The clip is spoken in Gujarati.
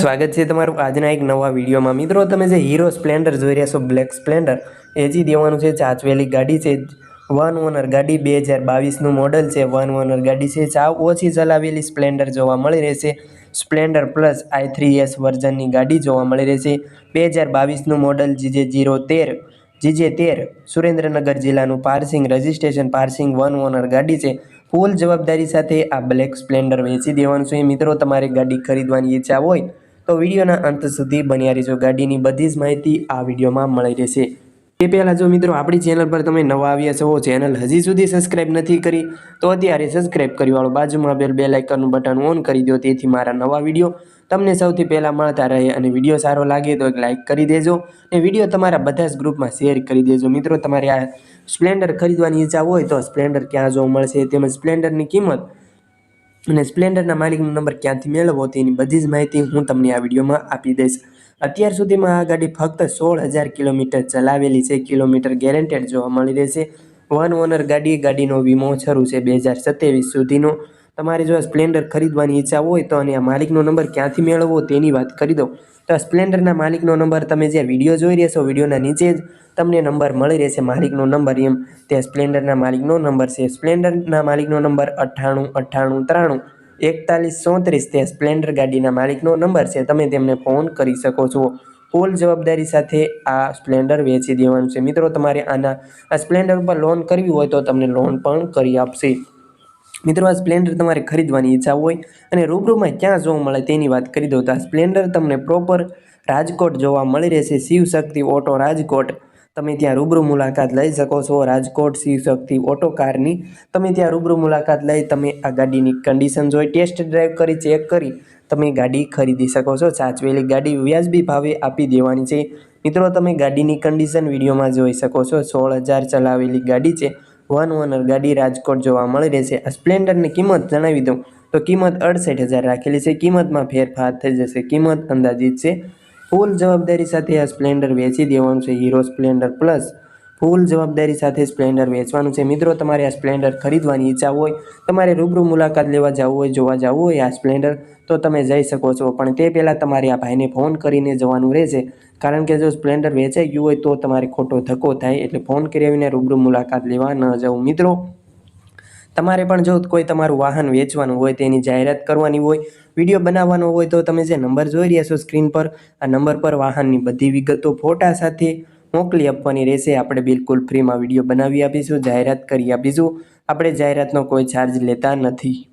સ્વાગત છે તમારું આજના એક નવા વિડીયોમાં. મિત્રો, તમે જે હીરો સ્પ્લેન્ડર જોઈ રહ્યા છો, બ્લેક સ્પ્લેન્ડર એજી દેવાનું છે ચાચવેલી ગાડી છે. વન ઓનર ગાડી બે હજાર બાવીસનું મોડલ છે. વન ઓનર ગાડી છે. સાવ ઓછી ચલાવેલી સ્પ્લેન્ડર જોવા મળી રહેશે. Splendor plus I three S વર્ઝનની ગાડી જોવા મળી રહેશે. બે હજાર બાવીસનું મોડલ જીજે જીરો તેર, જીજે તેર, સુરેન્દ્રનગર જિલ્લાનું passing registration passing one owner ગાડી છે. ફૂલ જવાબદારી સાથે આ બ્લેક સ્પ્લેન્ડર વેચી દેવાનું છે. મિત્રો, તમારે ગાડી ખરીદવાની ઈચ્છા હોય તો વિડીયોના અંત સુધી બન્યા રહેજો. ગાડીની બધી જ માહિતી આ વિડીયોમાં મળી રહેશે. એ પહેલાં જો મિત્રો, આપણી ચેનલ પર તમે નવા આવ્યા છો, ચેનલ હજી સુધી સબસ્ક્રાઇબ નથી કરી, તો અત્યારે સબસ્ક્રાઇબ કરી વાળો બાજુમાં બેલ બે લાઇકનનું બટન ઓન કરી દો, તેથી મારા નવા વીડિયો તમને સૌથી પહેલાં મળતા રહે અને વીડિયો સારો લાગે તો એક લાઇક કરી દેજો અને વીડિયો તમારા બધા જ ગ્રુપમાં શેર કરી દેજો. મિત્રો, તમારે આ સ્પ્લેન્ડર ખરીદવાની ઈચ્છા હોય તો સ્પ્લેન્ડર ક્યાં જોવા મળશે, તેમજ સ્પ્લેન્ડરની કિંમત અને સ્પ્લેન્ડરના માલિકનો નંબર ક્યાંથી મેળવવો તેની બધી જ માહિતી હું તમને આ વિડીયોમાં આપી દઈશ. અત્યાર સુધીમાં આ ગાડી ફક્ત સોળ હજાર કિલોમીટર ચલાવેલી છે. કિલોમીટર ગેરેન્ટેડ જોવા મળી રહેશે. વન ઓનર ગાડી, ગાડીનો વીમો શરૂ છે બે હજાર સત્યાવીસ સુધીનો. તમારે જો સ્પ્લેન્ડર ખરીદવાની ઈચ્છા હોય તો અને આ માલિકનો નંબર ક્યાંથી મેળવવો તેની વાત કરી દો તો સ્પ્લેન્ડરના માલિકનો નંબર તમે જે વીડિયો જોઈ રહેશો વિડીયોના નીચે જ તમને નંબર મળી રહેશે માલિકનો નંબર એમ. તે સ્પ્લેન્ડરના માલિકનો નંબર છે. સ્પ્લેન્ડરના માલિકનો નંબર અઠ્ઠાણું અઠ્ઠાણું, ત્રાણું, એકતાલીસ, ચોત્રીસ. તે સ્પ્લેન્ડર ગાડીના માલિકનો નંબર છે. તમે તેમને ફોન કરી શકો છો. ફૂલ જવાબદારી સાથે આ સ્પ્લેન્ડર વેચી દેવાનું છે. મિત્રો, તમારે આના, આ સ્પ્લેન્ડર ઉપર લોન કરવી હોય તો તમને લોન પણ કરી આપશે. મિત્રો, આ સ્પ્લેન્ડર તમારે ખરીદવાની ઈચ્છા હોય અને રૂબરૂમાં ક્યાં જોવા મળે તેની વાત કરી દઉં તો આ સ્પ્લેન્ડર તમને પ્રોપર રાજકોટ જોવા મળી રહેશે. શિવશક્તિ ઓટો રાજકોટ. તમે ત્યાં રૂબરૂ મુલાકાત લઈ શકો છો. રાજકોટ શિવશક્તિ ઓટો કારની તમે ત્યાં રૂબરૂ મુલાકાત લઈ તમે આ ગાડીની કન્ડિશન જોઈ ટેસ્ટ ડ્રાઈવ કરી ચેક કરી તમે ગાડી ખરીદી શકો છો. સાચવેલી ગાડી વ્યાજબી ભાવે આપી દેવાની છે. મિત્રો, તમે ગાડીની કન્ડિશન વિડીયોમાં જોઈ શકો છો. સોળ હજાર ચલાવેલી ગાડી છે. વન ઓનર ગાડી રાજકોટ જોવા મળી રહેશે આ સ્પ્લેન્ડરની કિંમત જણાવી દઉં. તો કિંમત અડસઠ હજાર રાખેલી છે. કિંમતમાં ફેરફાર થઈ જશે. કિંમત અંદાજિત છે. ફૂલ જવાબદારી સાથે આ સ્પ્લેન્ડર વેચી દેવાનું છે. હીરો સ્પ્લેન્ડર પ્લસ ફૂલ જવાબદારી સાથે સ્પ્લેન્ડર વેચવાનું છે. મિત્રો, તમારે આ સ્પ્લેન્ડર ખરીદવાની ઈચ્છા હોય, તમારે રૂબરૂ મુલાકાત લેવા જવું હોય, જોવા જવું હોય આ સ્પ્લેન્ડર, તો તમે જઈ શકો છો. પણ તે પહેલાં તમારે આ ભાઈને ફોન કરીને જવાનું રહેશે. કારણ કે જો સ્પ્લેન્ડર વેચાઈ ગયું હોય, તો તમારે ખોટો ધક્કો થાય. એટલે ફોન કરી આવીને રૂબરૂ મુલાકાત લેવા ન જવું. મિત્રો, તમારે પણ જો કોઈ તમારું વાહન વેચવાનું હોય, તેની જાહેરાત કરવાની હોય, વીડિયો બનાવવાનો હોય, તો તમે જે નંબર જોઈ રહ્યા છો સ્ક્રીન પર, આ નંબર પર વાહનની બધી વિગતો, ફોટા સાથે મોકલી આપવાની રહેશે. આપણે બિલકુલ ફ્રીમાં વીડિયો બનાવી આપીશું, જાહેરાત કરી આપીશું. આપણે જાહેરાતનો કોઈ ચાર્જ લેતા નથી.